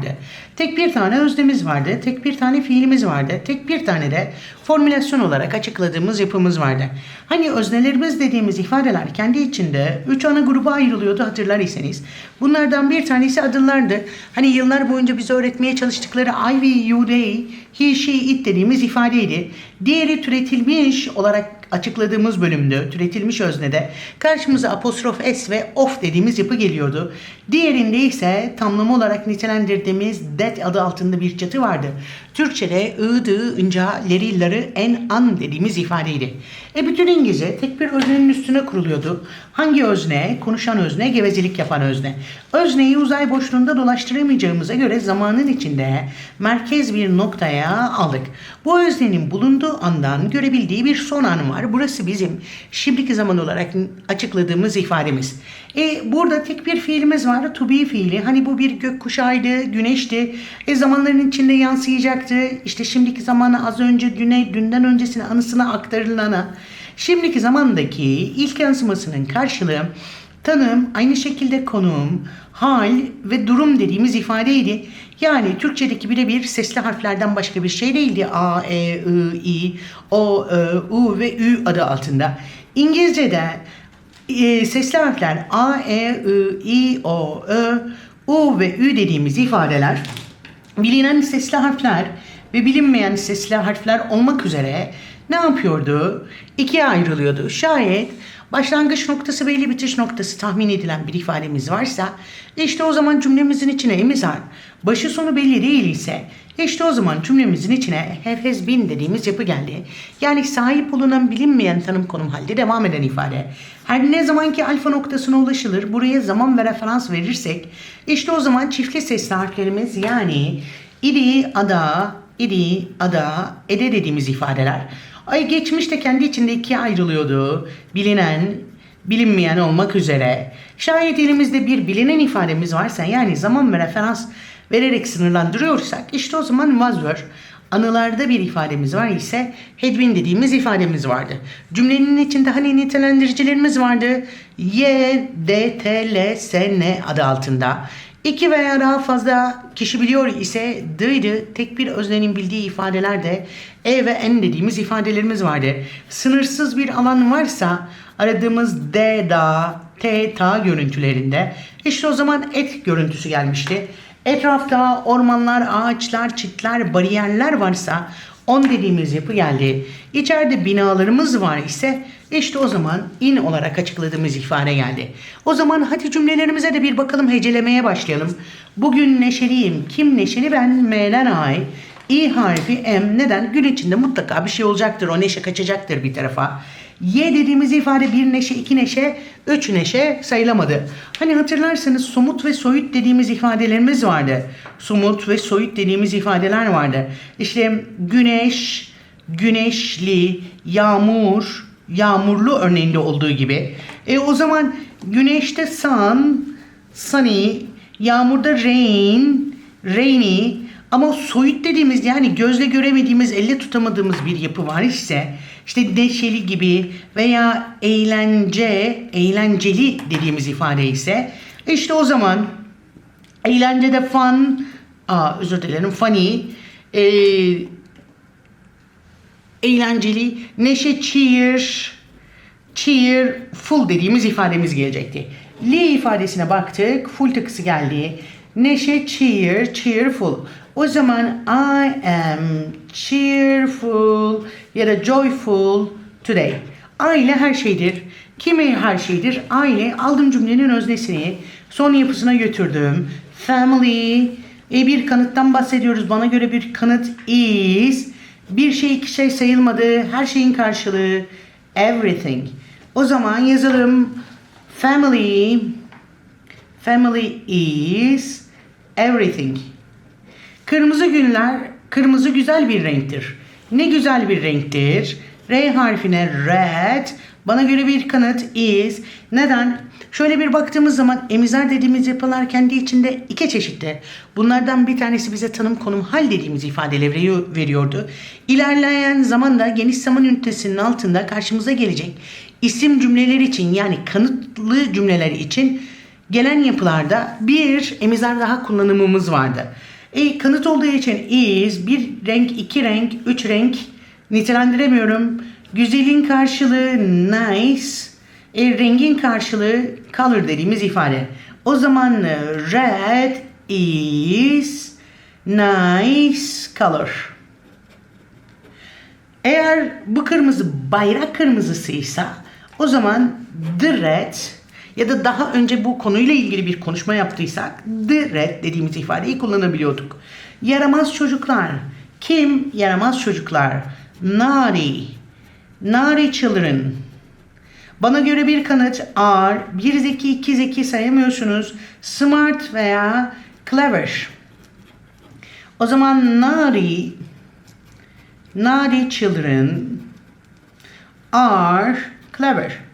vardı. Tek bir tane öznemiz vardı. Tek bir tane fiilimiz vardı. Tek bir tane de formülasyon olarak açıkladığımız yapımız vardı. Hani öznelerimiz dediğimiz ifadeler kendi içinde üç ana gruba ayrılıyordu hatırlar iseniz. Bunlardan bir tanesi adıllardı. Hani yıllar boyunca bize öğretmeye çalıştıkları I, we, you, they, he, she, it dediğimiz ifadeydi. Diğeri türetilmiş olarak açıkladığımız bölümde türetilmiş öznede karşımıza apostrof s ve of dediğimiz yapı geliyordu. Diğerinde ise tamlama olarak nitelendirdiğimiz that adı altında bir çatı vardı. Türkçe'de ı'dı, ınca, leri, en, an dediğimiz ifadeydi. E bütün İngilizce tek bir öznenin üstüne kuruluyordu. Hangi özne? Konuşan özne, gevezelik yapan özne. Özneyi uzay boşluğunda dolaştıramayacağımıza göre zamanın içinde merkez bir noktaya aldık. Bu öznenin bulunduğu andan görebildiği bir son an var. Burası bizim şimdiki zaman olarak açıkladığımız ifademiz. E, burada tek bir fiilimiz var. To be fiili. Hani bu bir gökkuşağıydı, güneşti. E, zamanların içinde yansıyacaktı. İşte şimdiki zamana az önce düne, dünden öncesine anısına aktarılana. Şimdiki zamandaki ilk yansımasının karşılığı tanım, aynı şekilde konum, hal ve durum dediğimiz ifadeydi. Yani Türkçedeki birebir sesli harflerden başka bir şey değildi. A, E, I, I, O, Ö, U ve Ü adı altında. İngilizce'de e, sesli harfler A, E, I, I, O, Ö, U ve Ü dediğimiz ifadeler bilinen sesli harfler ve bilinmeyen sesli harfler olmak üzere ne yapıyordu? İkiye ayrılıyordu. Şayet başlangıç noktası ve bitiş noktası tahmin edilen bir ifademiz varsa işte o zaman cümlemizin içine emizar, başı sonu belli değil ise işte o zaman cümlemizin içine have has been dediğimiz yapı geldi. Yani sahip olunan bilinmeyen tanım konum halde devam eden ifade. Her ne zamanki alfa noktasına ulaşılır buraya zaman ve referans verirsek işte o zaman çiftli sesli harflerimiz yani idi, ada, idi, ada, ede dediğimiz ifadeler. Ay geçmişte kendi içinde ikiye ayrılıyordu. Bilinen, bilinmeyen olmak üzere. Şayet elimizde bir bilinen ifademiz varsa yani zaman ve referans vererek sınırlandırıyorsak işte o zaman was. Anılarda bir ifademiz var ise had dediğimiz ifademiz vardı. Cümlenin içinde hani nitelendiricilerimiz vardı. Y, D, T, L, S, N adı altında. İki veya daha fazla kişi biliyor ise dıydı tek bir öznenin bildiği ifadelerde e ve n dediğimiz ifadelerimiz vardı. Sınırsız bir alan varsa aradığımız d, da, t, ta görüntülerinde işte o zaman et görüntüsü gelmişti. Etrafta ormanlar, ağaçlar, çitler, bariyerler varsa on dediğimiz yapı geldi. İçeride binalarımız var ise işte o zaman in olarak açıkladığımız ifade geldi. O zaman hadi cümlelerimize de bir bakalım hecelemeye başlayalım. Bugün neşeliyim. Kim neşeli? Ben M'den ay. İ harfi M. Neden? Gün içinde mutlaka bir şey olacaktır. O neşe kaçacaktır bir tarafa. Y dediğimiz ifade bir neşe, iki neşe, üç neşe sayılamadı. Hani hatırlarsanız somut ve soyut dediğimiz ifadelerimiz vardı. Somut ve soyut dediğimiz ifadeler vardı. İşte güneş, güneşli, yağmur, yağmurlu örneğinde olduğu gibi. E o zaman güneşte sun, sunny, yağmurda rain, rainy ama soyut dediğimiz yani gözle göremediğimiz, elle tutamadığımız bir yapı var ise işte neşeli gibi veya eğlence, eğlenceli dediğimiz ifade ise işte o zaman eğlencede fun, aa, özür dilerim funny, e, eğlenceli, neşe cheer, cheer, full dediğimiz ifademiz gelecekti. Li ifadesine baktık, full takısı geldi. Neşe cheer, cheerful. O zaman I am cheerful ya da joyful today. I ile her şeydir. Kimi her şeydir? I ile aldım cümlenin öznesini son yapısına götürdüm. Family e bir kanıttan bahsediyoruz. Bana göre bir kanıt is bir şey iki şey sayılmadı. Her şeyin karşılığı everything. O zaman yazalım family family is everything. Kırmızı günler kırmızı güzel bir renktir. Ne güzel bir renktir. R harfine red. Bana göre bir kanıt is. Neden? Şöyle bir baktığımız zaman emizar dediğimiz yapılar kendi içinde iki çeşitti. Bunlardan bir tanesi bize tanım konum hal dediğimiz ifadeleri veriyordu. İlerleyen zamanda geniş zaman ünitesinin altında karşımıza gelecek isim cümleler için yani kanıtlı cümleler için gelen yapılarda bir emizler daha kullanımımız vardı. E, kanıt olduğu için is bir renk, iki renk, üç renk nitelendiremiyorum. Güzelin karşılığı nice, e, rengin karşılığı color dediğimiz ifade. O zaman red is nice color. Eğer bu kırmızı bayrak kırmızısıysa o zaman the red ya da daha önce bu konuyla ilgili bir konuşma yaptıysak the red dediğimiz ifadeyi kullanabiliyorduk. Yaramaz çocuklar. Kim yaramaz çocuklar? Naughty. Naughty children. Bana göre bir kanıt are, bir zeki iki zeki sayamıyorsunuz. Smart veya clever. O zaman naughty Naughty children are clever.